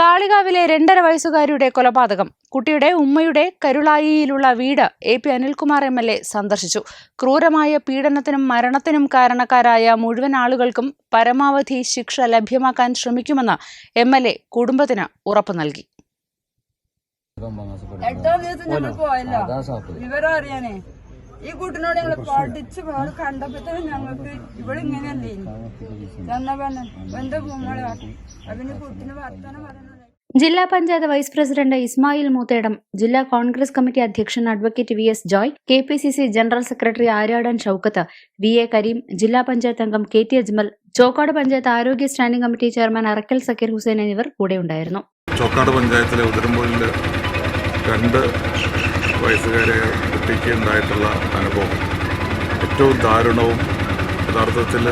കാളികാവിലെ രണ്ടര വയസ്സുകാരിയുടെ കൊലപാതകം. കുട്ടിയുടെ ഉമ്മയുടെ കരുളായിയിലുള്ള വീട് A P Anilkumar M L A സന്ദർശിച്ചു. ക്രൂരമായ പീഡനത്തിനും മരണത്തിനും കാരണക്കാരായ മുഴുവൻ ആളുകൾക്കും പരമാവധി ശിക്ഷ ലഭ്യമാക്കാൻ ശ്രമിക്കുമെന്ന് എം എൽ എ കുടുംബത്തിന് ഉറപ്പു നൽകി. എട്ടാം ദിവസം ഞങ്ങൾ പോയല്ലോ. വിവരം അറിയാനേ. ഈ കൂട്ടിനോട് ഞങ്ങൾ പഠിച്ച് മോൾ കണ്ടപ്പോഴത്തേനും ഞങ്ങൾക്ക് ഇവിടെ ഇങ്ങനെയല്ലേ ചെന്ന പറഞ്ഞ എന്റെ മോളെ അവന് കുട്ടിന് വർത്തനം പറയുന്നത് ജില്ലാ പഞ്ചായത്ത് വൈസ് പ്രസിഡന്റ് ഇസ്മായിൽ മൂത്തേടം ജില്ലാ കോൺഗ്രസ് കമ്മിറ്റി അധ്യക്ഷൻ advocate V S Joy K P C C general secretary Aryadan Shoukath V A Kareem ജില്ലാ പഞ്ചായത്ത് അംഗം കെ ടി അജ്മൽ ചോക്കാട് പഞ്ചായത്ത് ആരോഗ്യ standing committee chairman Arakkal Zakir Hussain എന്നിവർ കൂടെയുണ്ടായിരുന്നു. ചോക്കാട് പഞ്ചായത്തിലെ ഉതിരമ്പൂരിൽ രണ്ട് വയസ്സുകാരെ കുട്ടിക്ക് അനുഭവം. ഏറ്റവും ദാരുണവും യഥാർത്ഥത്തിൽ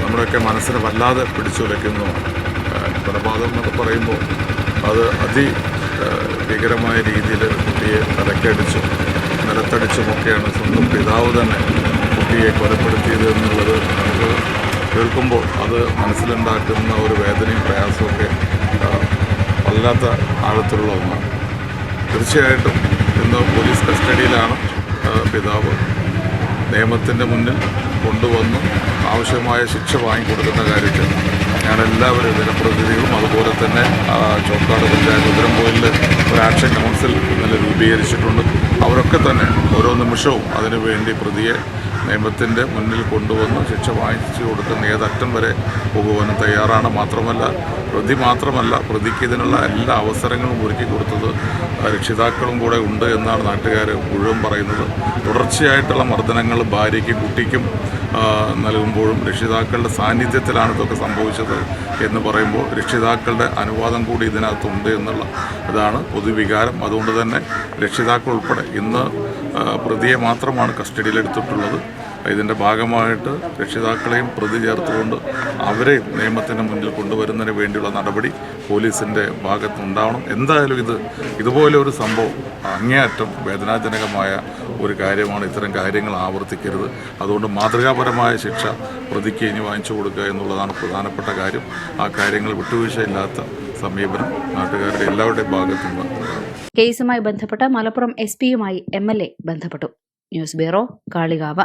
നമ്മുടെയൊക്കെ മനസ്സിനെ വല്ലാതെ പിടിച്ചു വയ്ക്കുന്നു കൊലപാതകം എന്നൊക്കെ പറയുമ്പോൾ അത് അതി ഭീകരമായ രീതിയിൽ കുട്ടിയെ തലക്കടിച്ചും നിലത്തടിച്ചുമൊക്കെയാണ് സ്വന്തം പിതാവ് തന്നെ കുട്ടിയെ കൊലപ്പെടുത്തിയത് എന്നുള്ളത് നമുക്ക് കേൾക്കുമ്പോൾ അത് മനസ്സിലുണ്ടാക്കുന്ന ഒരു വേദനയും പ്രയാസമൊക്കെ വല്ലാത്ത ആഴത്തിലുള്ള ഒന്നാണ്. തീർച്ചയായിട്ടും ഇന്ന് പോലീസ് കസ്റ്റഡിയിലാണ് പിതാവ് നിയമത്തിന്റെ മുന്നിൽ കൊണ്ടുവന്ന് ആവശ്യമായ ശിക്ഷ വാങ്ങിക്കൊടുക്കുന്ന കാര്യത്തിൽ ഞാൻ എല്ലാവരും ജനപ്രതിനിധികളും അതുപോലെ തന്നെ ചോക്കാട് പഞ്ചായത്ത് ഉത്തരംകോയിലിൽ ഒരു ആക്ഷൻ കൗൺസിൽ ഇന്നലെ രൂപീകരിച്ചിട്ടുണ്ട്. അവരൊക്കെ തന്നെ ഓരോ നിമിഷവും അതിനുവേണ്ടി പ്രതിയെ നിയമത്തിന്റെ മുന്നിൽ കൊണ്ടുവന്ന് ശിക്ഷ വാങ്ങിച്ചു കൊടുക്കുന്ന ഏതറ്റം വരെ പോകുവാനും തയ്യാറാണ്. മാത്രമല്ല പ്രതി മാത്രമല്ല പ്രതിക്ക് ഇതിനുള്ള എല്ലാ അവസരങ്ങളും ഒരുക്കി കൊടുത്തത് രക്ഷിതാക്കളും കൂടെ ഉണ്ട് എന്നാണ് നാട്ടുകാർ മുഴുവൻ പറയുന്നത്. തുടർച്ചയായിട്ടുള്ള മർദ്ദനങ്ങൾ ഭാര്യയ്ക്കും കുട്ടിക്കും നൽകുമ്പോഴും രക്ഷിതാക്കളുടെ സാന്നിധ്യത്തിലാണ് ഇതൊക്കെ സംഭവിച്ചത് എന്ന് പറയുമ്പോൾ രക്ഷിതാക്കളുടെ അനുവാദം കൂടി ഇതിനകത്തുണ്ട് എന്നുള്ള ഇതാണ് പൊതുവികാരം. അതുകൊണ്ട് തന്നെ രക്ഷിതാക്കൾ ഉൾപ്പെടെ ഇന്ന് പ്രതിയെ മാത്രമാണ് കസ്റ്റഡിയിലെടുത്തിട്ടുള്ളത്. ഇതിന്റെ ഭാഗമായിട്ട് രക്ഷിതാക്കളെയും പ്രതി ചേർത്തുകൊണ്ട് അവരെ നിയമത്തിന് മുന്നിൽ കൊണ്ടുവരുന്നതിന് വേണ്ടിയുള്ള നടപടി പോലീസിന്റെ ഭാഗത്തുണ്ടാവണം. എന്തായാലും ഇത് ഇതുപോലെ ഒരു സംഭവം അങ്ങേയറ്റം വേദനാജനകമായ ഒരു കാര്യമാണ്. ഇത്തരം കാര്യങ്ങൾ ആവർത്തിക്കരുത്. അതുകൊണ്ട് മാതൃകാപരമായ ശിക്ഷ പ്രതിക്ക് ഇനി വാങ്ങിച്ചു കൊടുക്കുക എന്നുള്ളതാണ് പ്രധാനപ്പെട്ട കാര്യം. ആ കാര്യങ്ങൾ വിട്ടുവീഴ്ചയില്ലാത്ത സമീപനം നാട്ടുകാരുടെ എല്ലാവരുടെയും ഭാഗത്തുനിന്ന്. കേസുമായി ബന്ധപ്പെട്ട മലപ്പുറം എസ് പിയുമായി എം എൽ എ ബന്ധപ്പെട്ടു. News bureau Kalikavu.